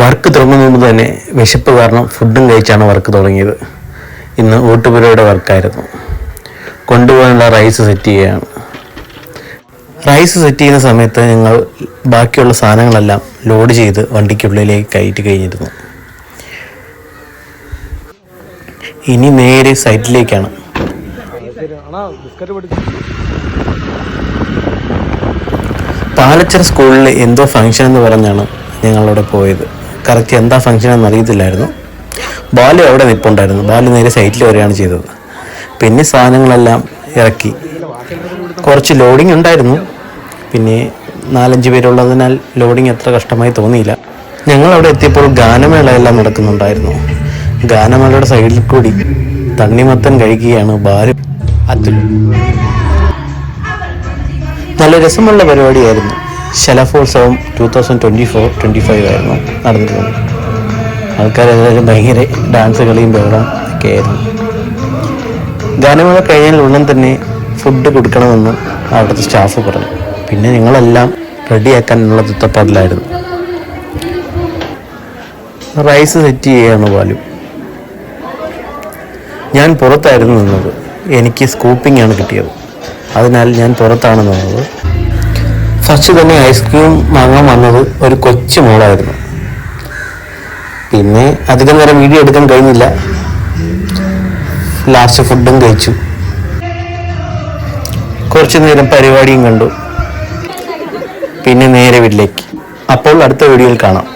Work തുടങ്ങുന്നതിന് മുമ്പ് തന്നെ വിശപ്പ് കാരണം ഫുഡും കഴിച്ചാണ് വർക്ക് തുടങ്ങിയത്. ഇന്ന് ഊട്ടുപുരയുടെ വർക്കായിരുന്നു. കൊണ്ടുപോകാനുള്ള റൈസ് സെറ്റ് ചെയ്യുകയാണ്. റൈസ് സെറ്റ് ചെയ്യുന്ന സമയത്ത് ഞങ്ങൾ ബാക്കിയുള്ള സാധനങ്ങളെല്ലാം ലോഡ് ചെയ്ത് വണ്ടിക്കുള്ളിലേക്ക് കയറ്റി കഴിഞ്ഞിരുന്നു. ഇനി നേരെ സൈറ്റിലേക്കാണ്. പാലച്ചർ സ്കൂളിൽ എന്തോ ഫംഗ്ഷൻ എന്ന് പറഞ്ഞാണ് ഞങ്ങളവിടെ പോയത്. കറക്റ്റ് എന്താ ഫംഗ്ഷൻ എന്ന് അറിയത്തില്ലായിരുന്നു. ബാലു അവിടെ നിൽപ്പുണ്ടായിരുന്നു ബാലു നേരെ സൈറ്റിൽ വരികയാണ് ചെയ്തത്. പിന്നെ സാധനങ്ങളെല്ലാം ഇറക്കി. കുറച്ച് ലോഡിംഗ് ഉണ്ടായിരുന്നു. പിന്നെ നാലഞ്ച് പേരുള്ളതിനാൽ ലോഡിംഗ് അത്ര കഷ്ടമായി തോന്നിയില്ല. ഞങ്ങൾ അവിടെ എത്തിയപ്പോൾ ഗാനമേളയെല്ലാം നടക്കുന്നുണ്ടായിരുന്നു. ഗാനമേളയുടെ സൈഡിൽ കൂടി തണ്ണിമത്തൻ കഴിക്കുകയാണ് ബാലു. അതുൽ നല്ല രസമുള്ള പരിപാടിയായിരുന്നു. ശലഫോത്സവം two thousand twenty four twenty five ആയിരുന്നു നടന്നിരുന്നത് ആൾക്കാരെല്ലാവരും ഭയങ്കര ഡാൻസ് കളിയും ബഹളം ഒക്കെ ആയിരുന്നു. ഗാനമേള കഴിഞ്ഞാൽ ഉടൻ തന്നെ ഫുഡ് കൊടുക്കണമെന്ന് അവിടുത്തെ സ്റ്റാഫ് പറഞ്ഞു. പിന്നെ ഞങ്ങളെല്ലാം റെഡിയാക്കാനുള്ള തത്തപ്പാടിലായിരുന്നു റൈസ് സെറ്റ് ചെയ്യുകയാണ് പാലും ഞാൻ പുറത്തായിരുന്നു നിന്നത്. എനിക്ക് സ്കൂപ്പിംഗ് ആണ് കിട്ടിയത്. അതിനാൽ ഞാൻ പുറത്താണ് നിന്നത്. ഫസ്റ്റ് തന്നെ ഐസ്ക്രീം വാങ്ങാൻ വന്നത് ഒരു കൊച്ചു മോളായിരുന്നു. പിന്നെ അധികം നേരം വീഡിയോ എടുക്കാൻ കഴിഞ്ഞില്ല. ലാസ്റ്റ് ഫുഡും കഴിച്ചു. കുറച്ചു നേരം പരിപാടിയും കണ്ടു. പിന്നെ നേരെ വീട്ടിലേക്ക്. അപ്പോൾ അടുത്ത വീഡിയോയിൽ കാണാം.